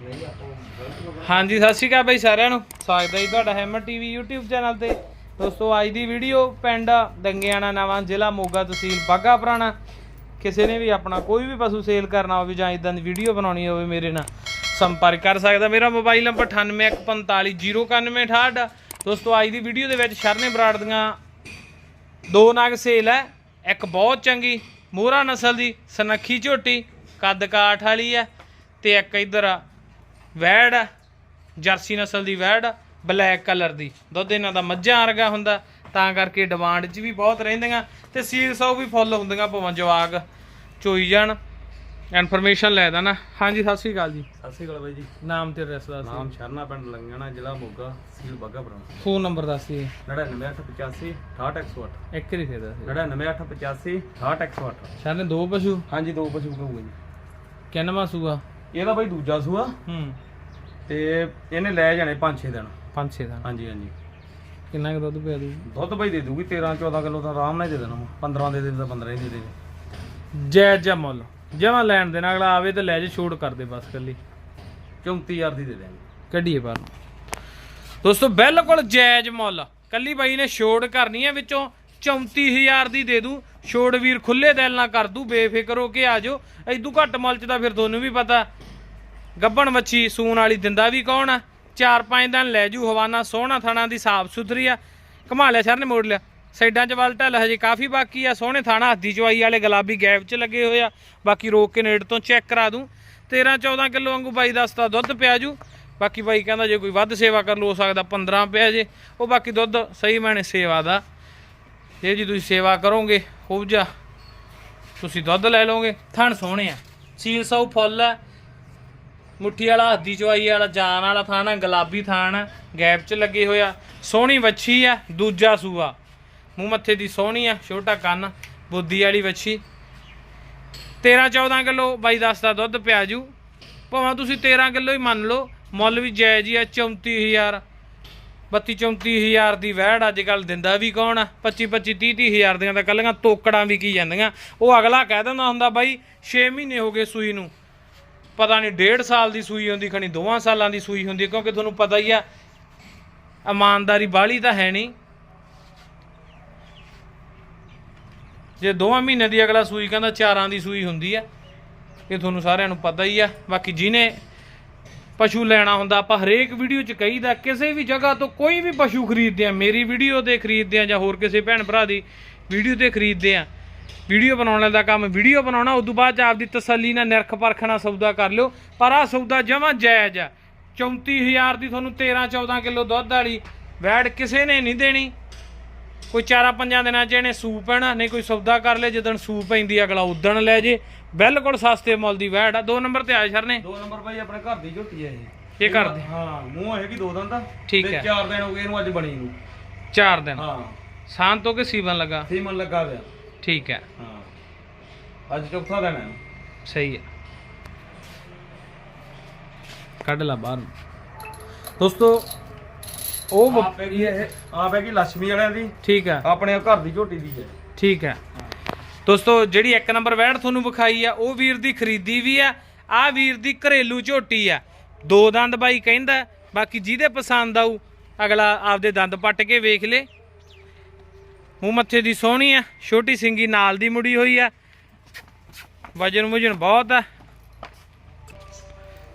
ਹਾਂਜੀ, ਸਤਿ ਸ਼੍ਰੀ ਅਕਾਲ ਬਾਈ ਸਾਰਿਆਂ ਨੂੰ। ਸਵਾਗਤ ਹੈ ਜੀ ਤੁਹਾਡਾ ਹੈਮਰ ਟੀਵੀ YouTube ਚੈਨਲ ਤੇ। ਦੋਸਤੋ, ਅੱਜ ਦੀ ਵੀਡੀਓ ਪਿੰਡ ਦੰਗਿਆਣਾ ਨਵਾਂ, ਜ਼ਿਲ੍ਹਾ ਮੋਗਾ ਤਹਿਸੀਲ ਬਾਗਾ ਪੁਰਾਣਾ। ਕਿਸੇ ਨੇ ਵੀ ਆਪਣਾ ਕੋਈ ਵੀ ਪਸ਼ੂ ਸੇਲ ਕਰਨਾ ਹੋਵੇ ਜਾਂ ਇਦਾਂ ਦੀ ਵੀਡੀਓ ਬਣਾਉਣੀ ਹੋਵੇ ਮੇਰੇ ਨਾਲ ਸੰਪਰਕ ਕਰ ਸਕਦਾ। ਮੇਰਾ ਮੋਬਾਈਲ ਨੰਬਰ 9814509168 ਦੋਸਤੋ, ਅੱਜ ਦੀ ਵੀਡੀਓ ਦੇ ਵਿੱਚ ਸ਼ਰਨੇ ਬਰਾੜ ਦੀਆਂ ਦੋ ਨਗ ਸੇਲ ਹੈ। ਇੱਕ ਬਹੁਤ ਚੰਗੀ, ਮੋਹਰਾ ਨਸਲ ਦੀ, ਸਨੱਖੀ ਝੋਟੀ, ਕੱਦ ਕਾਠ ਵਾਲੀ ਹੈ ਤੇ ਇੱਕ ਇਧਰ ਵੈੜ ਆ, ਜਰਸੀ ਨਸਲ ਦੀ ਵੈੜ ਆ, ਬਲੈਕ ਕਲਰ ਦੀ। ਦੁੱਧ ਇਹਨਾਂ ਦਾ ਮੱਝਾਂ ਵਰਗਾ ਹੁੰਦਾ ਤਾਂ ਕਰਕੇ ਡਿਮਾਂਡ 'ਚ ਵੀ ਬਹੁਤ ਰਹਿੰਦੀਆਂ ਤੇ ਸੀਲ ਸੌ ਵੀ ਫੁੱਲ ਹੁੰਦੀਆਂ ਭਾਵੇਂ ਜਵਾਗ ਚੋਈ ਜਾਣ। ਇਨਫੋਰਮੇਸ਼ਨ ਲੈ ਦੇਣਾ। ਹਾਂਜੀ ਸਤਿ ਸ਼੍ਰੀ ਅਕਾਲ ਜੀ। ਸਤਿ ਸ਼੍ਰੀ ਅਕਾਲ ਬਾਈ ਜੀ। ਨਾਮ ਤੇ ਐਡਰੈਸ ਦੱਸ ਨਾਮ ਸ਼ਰਨਾ ਪਿੰਡ ਲੰਗਣਾ ਜ਼ਿਲ੍ਹਾ ਮੋਗਾ ਸੀਲ ਬਾਗਾ ਪੁਰਾਣਾ ਫੋਨ ਨੰਬਰ ਦੱਸ ਜੀ 99885 68108 ਇੱਕ ਹੀ ਫੇਰ ਦੱਸ 99885 68108 ਸਾਰੇ ਦੋ ਪਸ਼ੂ? ਹਾਂਜੀ ਦੋ ਪਸ਼ੂ ਕਹੂਗਾ ਜੀ। ਕਿੰਨਵਾਂ ਸੂਆ ਇਹਦਾ ਬਾਈ ਦੂਜਾ ਸੂਆ। ਹੂੰ। ਤੇ ਇਹਨੇ ਲੈ ਜਾਣੇ 5-6 ਦਿਨ। ਪੰਜ ਛੇ ਦਾ ਹਾਂਜੀ ਹਾਂਜੀ। ਕਿੰਨਾ ਕੁ ਦੁੱਧ ਪਿਆ ਦੂ ਦੁੱਧ ਬਾਈ ਦੇ ਦੂਗੀ 13-14 ਕਿਲੋ ਤਾਂ ਆਰਾਮ ਨਾਲ ਹੀ ਦੇ ਦੇਣਾ। 15 ਦੇ ਦੇ ਤਾਂ 15 ਹੀ ਦੇ ਦੇ। ਜਾਇਜ਼ ਜਿਹਾ ਮੁੱਲ। ਜਮਾ ਲੈਣ ਦੇਣਾ ਅਗਲਾ ਆਵੇ ਤੇ ਲੈ ਜੇ ਛੋੜ ਕਰ ਦੇ ਬਸ ਕੱਲੀ 34000 ਦੀ ਦੇ ਦੇਣਗੇ ਕੱਢੀਏ ਬਾਹਰ ਨੂੰ। ਦੋਸਤੋ ਬਿਲਕੁਲ ਜਾਇਜ਼ ਮੁੱਲ। ਕੱਲੀ ਬਾਈ ਨੇ ਛੋੜ ਕਰਨੀ ਹੈ ਵਿੱਚੋਂ। 34000 ਦੀ ਦੇ ਦੂੰ। ਛੋੜ ਵੀਰ ਖੁੱਲੇ ਦਿਲ ਨਾਲ ਕਰ ਦੂੰ, ਬੇਫਿਕਰ ਹੋ ਕੇ ਆ ਜਾਓ। ਐਦੂ ਘੱਟ ਮੁੱਲ ਚ ਤਾਂ ਫਿਰ ਤੁਹਾਨੂੰ ਵੀ ਪਤਾ ਗੱਬਣ ਮੱਛੀ ਸੂਣ ਵਾਲੀ ਦਿੰਦਾ ਵੀ ਕੌਣ ਆ? ਚਾਰ ਪੰਜ ਦਿਨ ਲੈ ਜੂ, ਹਵਾਨਾ ਸੋਹਣਾ ਥਾਣਾ ਦੀ ਸਾਫ਼ ਸੁਥਰੀ ਆ। ਘੁਮਾ ਲਿਆ ਸਰ ਨੇ ਮੋੜ ਲਿਆ। ਸਾਈਡਾਂ 'ਚ ਵੱਲ ਢਲ ਹਜੇ ਕਾਫੀ ਬਾਕੀ ਆ। ਸੋਹਣੇ ਥਾਣਾ ਹੱਦੀ ਚਵਾਈ ਵਾਲੇ ਗੁਲਾਬੀ ਗੈਪ 'ਚ ਲੱਗੇ ਹੋਏ ਆ। ਬਾਕੀ ਰੋਕ ਕੇ ਨੇੜ ਤੋਂ ਚੈੱਕ ਕਰਾ ਦੂੰ। 13 14 ਕਿਲੋ ਵਾਂਗੂ ਬਾਈ ਦੱਸਦਾ ਦੁੱਧ ਪਿਆ ਜੂ। ਬਾਕੀ ਬਾਈ ਕਹਿੰਦਾ ਜੇ ਕੋਈ ਵੱਧ ਸੇਵਾ ਕਰ ਲੋ ਹੋ ਸਕਦਾ 15 ਪਿਆ ਜੇ। ਉਹ ਬਾਕੀ ਦੁੱਧ ਸਹੀ ਮੈਨੇ ਸੇਵਾ ਦਾ ਜੇ ਜੀ ਤੁਸੀਂ ਸੇਵਾ ਕਰੋਗੇ ਖੂਬ ਤੁਸੀਂ ਦੁੱਧ ਲੈ ਲਓਗੇ। ਥਣ ਸੋਹਣੇ ਆ। ਸੀਲ ਸੌ ਫੁੱਲ ਆ। ਮੁੱਠੀ ਵਾਲਾ, ਹੱਦੀ ਚਵਾਈ ਵਾਲਾ, ਜਾਨ ਵਾਲਾ ਥਾਣ ਆ, ਗੁਲਾਬੀ ਥਾਣ ਆ, ਗੈਪ 'ਚ ਲੱਗੇ ਹੋਇਆ ਸੋਹਣੀ ਵੱਛੀ ਆ, ਦੂਜਾ ਸੂਆ। ਮੂੰਹ ਮੱਥੇ ਦੀ ਸੋਹਣੀ ਆ, ਛੋਟਾ ਕੰਨ, ਬੁੱਧੀ ਵਾਲੀ ਵੱਛੀ। 13 14 ਕਿਲੋ ਬਾਈ ਦੱਸਦਾ ਦੁੱਧ ਪਿਆ ਜੂ। ਭਾਵੇਂ ਤੁਸੀਂ 13 ਕਿਲੋ ਹੀ ਮੰਨ ਲਓ, ਮੁੱਲ ਵੀ ਜਾਇਜ਼ ਹੀ ਆ 34000 32 34000 ਦੀ ਵਹਿੜ ਅੱਜ ਕੱਲ ਦਿੰਦਾ ਵੀ ਕੌਣ ਆ? 25 25 30 30000 ਦੀਆਂ ਤਾਂ ਕੱਲੀਆਂ ਤੋਕੜਾਂ ਵੀ ਕੀ ਜਾਂਦੀਆਂ। ਉਹ ਅਗਲਾ ਕਹਿ ਦਿੰਦਾ ਹੁੰਦਾ ਬਾਈ 6 ਮਹੀਨੇ ਹੋ ਗਏ ਸੂਈ ਨੂੰ। ਪਤਾ ਨਹੀਂ ਡੇਢ ਸਾਲ ਦੀ ਸੂਈ ਹੁੰਦੀ, ਖਣੀ ਦੋਵਾਂ ਸਾਲਾਂ ਦੀ ਸੂਈ ਹੁੰਦੀ, ਕਿਉਂਕਿ ਤੁਹਾਨੂੰ ਪਤਾ ਹੀ ਆ, ਇਮਾਨਦਾਰੀ ਬਾਹਲੀ ਤਾਂ ਹੈ ਨਹੀਂ। ਜੇ ਦੋਵਾਂ ਮਹੀਨੇ ਦੀ ਅਗਲਾ ਸੂਈ ਕਹਿੰਦਾ ਚਾਰਾਂ ਦੀ ਸੂਈ ਹੁੰਦੀ ਆ, ਇਹ ਤੁਹਾਨੂੰ ਸਾਰਿਆਂ ਨੂੰ ਪਤਾ ਹੀ ਆ। ਬਾਕੀ ਜਿਹਨੇ ਪਸ਼ੂ ਲੈਣਾ ਹੁੰਦਾ, ਆਪਾਂ ਹਰੇਕ ਵੀਡੀਓ 'ਚ ਕਹੀਦਾ, ਕਿਸੇ ਵੀ ਜਗ੍ਹਾ ਤੋਂ ਕੋਈ ਵੀ ਪਸ਼ੂ ਖਰੀਦਦੇ ਆ ਮੇਰੀ ਵੀਡੀਓ ਤੇ ਖਰੀਦਦੇ ਆ ਜਾਂ ਹੋਰ ਕਿਸੇ ਭੈਣ ਭਰਾ ਦੀ ਵੀਡੀਓ ਤੇ ਖਰੀਦਦੇ ਆ ਵੀਡੀਓ ਬਣਾਉਣ ਦਾ ਕੰਮ ਵੀਡੀਓ ਬਣਾਉਣਾ, ਉਦੋਂ ਬਾਅਦ 'ਚ ਆਪਦੀ ਤਸੱਲੀ ਨਾਲ ਨਿਰਖ ਪਰਖਣਾ ਸੌਦਾ ਕਰ ਲਿਓ। ਪਰ ਆ ਸੌਦਾ ਜਮਾਂ ਜਾਇਜ਼ ਆ। 34000 ਦੀ ਤੁਹਾਨੂੰ 13 14 ਕਿਲੋ ਦੁੱਧ ਵਾਲੀ ਵੈੜ ਕਿਸੇ ਨੇ ਨਹੀਂ ਦੇਣੀ। ਕੋਈ ਚਾਰਾਂ ਪੰਜਾਂ ਦਿਨਾਂ 'ਚ ਇਹਨੇ ਸੂਪ ਪੈਣਾ ਨਹੀਂ ਕੋਈ ਸੌਦਾ ਕਰ ਲੈ ਜਦੋਂ ਸੂਪ ਪੈਂਦੀ ਅਗਲਾ ਉਦਣ ਲੈ ਜੇ। ਬਿਲਕੁਲ ਸਸਤੇ ਮੁੱਲ ਦੀ ਵੈੜ ਆ। ਦੋ ਨੰਬਰ ਤੇ ਆਏ ਸਰ ਨੇ। ਦੋ ਨੰਬਰ ਬਾਈ ਆਪਣੇ ਘਰ ਦੀ ਝੋਟੀ ਹੈ ਇਹ। ਇਹ ਕਰਦੇ ਹਾਂ ਮੂੰਹ ਹੈਗੀ ਦੋ ਦਿਨ ਦਾ ਠੀਕ ਤੇ ਹੈ। ਚਾਰ ਦਿਨ ਹੋ ਗਏ ਇਹਨੂੰ ਅੱਜ ਬਣੀ ਨੂੰ। ਚਾਰ ਦਿਨ। ਹਾਂ। ਸਾਂ ਤੋਂ ਕਿ ਸੀਵਨ ਲੱਗਾ? ਸੀਮਨ ਲੱਗਾ ਪਿਆ ਠੀਕ ਹੈ। ਹਾਂ। ਅੱਜ ਚੌਥਾ ਦਿਨ ਹੈ। ਸਹੀ ਹੈ। ਕੱਢ ਲਾ ਬਾਹਰ ਨੂੰ। ਦੋਸਤੋ ਉਹ ਵ- ਆਪ ਹੈਗੀ ਇਹ ਆਪ ਹੈਗੀ ਲక్ష్ਮੀ ਵਾਲਿਆਂ ਦੀ। ਠੀਕ ਹੈ। ਆਪਣੇ ਘਰ ਦੀ ਝੋਟੀ ਦੀ ਹੈ। ਠੀਕ ਹੈ। ਦੋਸਤੋ ਜਿਹੜੀ ਇੱਕ ਨੰਬਰ ਵੈੜ ਤੁਹਾਨੂੰ ਵਿਖਾਈ ਆ ਉਹ ਵੀਰ ਦੀ ਖਰੀਦੀ ਵੀ ਆ ਆ ਵੀਰ ਦੀ ਘਰੇਲੂ ਝੋਟੀ ਆ। ਦੋ ਦੰਦ ਬਾਈ ਕਹਿੰਦਾ ਬਾਕੀ ਜਿਹਦੇ ਪਸੰਦ ਆਊ ਅਗਲਾ ਆਪਦੇ ਦੰਦ ਪੱਟ ਕੇ ਵੇਖ ਲੇ। ਮੂੰਹ ਮੱਥੇ ਦੀ ਸੋਹਣੀ ਆ ਛੋਟੀ ਸਿੰਗੀ ਨਾਲ ਦੀ ਮੁੜੀ ਹੋਈ ਆ। ਵਜਨ ਮੁਜਨ ਬਹੁਤ ਆ।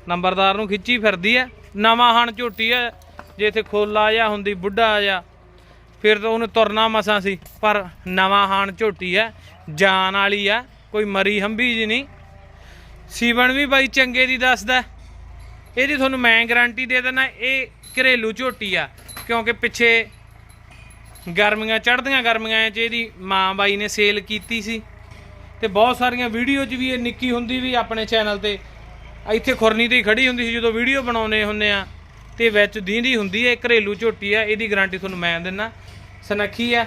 ਨੰਬਰਦਾਰ ਨੂੰ ਖਿੱਚੀ ਫਿਰਦੀ ਆ। ਨਵਾਂ ਹਣ ਝੋਟੀ ਆ। ਜੇ ਇੱਥੇ ਖੋਲਾ ਜਾਂ ਹੁੰਦੀ ਬੁੱਢਾ ਜਾਂ ਫਿਰ ਤਾਂ ਉਹਨੇ ਤੁਰਨਾ ਮਸਾਂ ਸੀ। ਪਰ ਨਵਾਂ ਹਾਣ ਝੋਟੀ ਆ ਜਾਨ ਵਾਲੀ ਆ ਕੋਈ ਮਰੀ ਹੰਬੀ ਜੀ ਨਹੀਂ। ਸੀਵਣ ਵੀ ਬਾਈ ਚੰਗੇ ਦੀ ਦੱਸਦਾ ਇਹਦੀ ਤੁਹਾਨੂੰ ਮੈਂ ਗਾਰੰਟੀ ਦੇ ਦਿੰਦਾ, ਇਹ ਘਰੇਲੂ ਝੋਟੀ ਆ, ਕਿਉਂਕਿ ਪਿੱਛੇ ਗਰਮੀਆਂ ਚੜ੍ਹਦੀਆਂ ਗਰਮੀਆਂ 'ਚ ਇਹਦੀ ਮਾਂ ਬਾਈ ਨੇ ਸੇਲ ਕੀਤੀ ਸੀ। ਤੇ ਬਹੁਤ ਸਾਰੀਆਂ ਵੀਡੀਓ 'ਚ ਵੀ ਇਹ ਨਿੱਕੀ ਹੁੰਦੀ ਵੀ ਆਪਣੇ ਚੈਨਲ ਤੇ, ਇੱਥੇ ਖੁਰਨੀ ਤੇ ਹੀ ਖੜੀ ਹੁੰਦੀ ਸੀ, ਜਦੋਂ ਵੀਡੀਓ ਬਣਾਉਨੇ ਹੁੰਦੇ ਆ। ਤੇ ਵਿੱਚ ਦੀਂਦੀ ਹੁੰਦੀ ਹੈ ਘਰੇਲੂ ਝੋਟੀ ਆ ਇਹਦੀ ਗਾਰੰਟੀ ਤੁਹਾਨੂੰ ਮੈਂ ਦਿੰਦਾ ਸਨੱਖੀ ਆ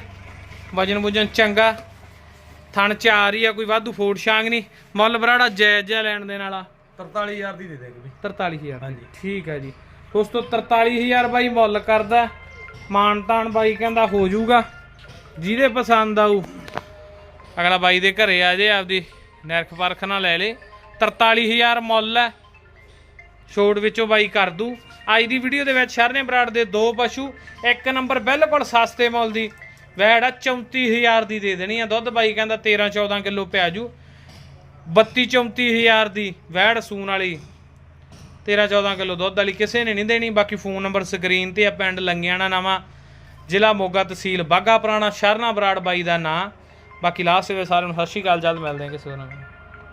ਵਜਨ ਵੁਜਨ ਚੰਗਾ ਥਣ ਚਾਰ ਹੀ ਆ ਕੋਈ ਵਾਧੂ ਫੋੜ ਛਾਂਗ ਨਹੀਂ। ਮੁੱਲ ਬਰਾੜਾ ਜਾਇਜ਼ ਜਿਹਾ ਲੈਣ ਦੇ ਨਾਲ ਆ 43000 ਦੀ ਦੇ ਦੇਗੇ ਵੀ। 43000 ਹਾਂਜੀ। ਠੀਕ ਹੈ ਜੀ। ਦੋਸਤੋ 43000 ਬਾਈ ਮੁੱਲ ਕਰਦਾ। ਮਾਨ ਤਾਨ ਬਾਈ ਕਹਿੰਦਾ ਹੋ ਜਾਊਗਾ। ਜਿਹਦੇ ਪਸੰਦ ਆਊ ਅਗਲਾ ਬਾਈ ਦੇ ਘਰੇ ਆ ਜੇ ਆਪਦੀ ਨਿਰਖ ਪਰਖ ਨਾਲ ਲੈ ਲੇ। 43000 ਮੁੱਲ ਹੈ ਛੋੜ ਵਿੱਚੋਂ ਬਾਈ ਕਰ ਦੂ। ਅੱਜ ਦੀ ਵੀਡੀਓ ਦੇ ਵਿੱਚ ਸ਼ਰਨੇ ਬਰਾੜ ਦੇ ਦੋ ਪਸ਼ੂ, ਇੱਕ ਨੰਬਰ ਬਿਲਕੁਲ ਸਸਤੇ ਮੁੱਲ ਦੀ, ਵੈੜ ਆ 34000 ਦੀ ਦੇ ਦੇਣੀ ਆ ਦੁੱਧ। ਬਾਈ ਕਹਿੰਦਾ 13 14 ਕਿਲੋ ਪਿਆ ਜੂ। 32 34000 ਦੀ ਵੈੜ ਸੂਣ ਵਾਲੀ 13 14 ਕਿਲੋ ਦੁੱਧ ਵਾਲੀ ਕਿਸੇ ਨੇ ਨਹੀਂ ਦੇਣੀ। ਬਾਕੀ ਫੋਨ ਨੰਬਰ ਸਕਰੀਨ ਤੇ ਆ ਪਿੰਡ ਲੰਗਿਆਣਾ ਨਵਾਂ, ਜ਼ਿਲ੍ਹਾ ਮੋਗਾ ਤਹਿਸੀਲ ਬਾਗਾ ਪੁਰਾਣਾ, ਸ਼ਰਨਾ ਬਰਾੜ ਬਾਈ ਦਾ ਨਾਂ। ਬਾਕੀ ਲਾਸਟ ਵਿੱਚ ਸਾਰਿਆਂ ਨੂੰ ਸਤਿ ਸ਼੍ਰੀ ਅਕਾਲ, ਜਲਦ ਮਿਲਦੇ ਹਾਂ ਕਿਸੇ ਹੋਰ ਨਵੇਂ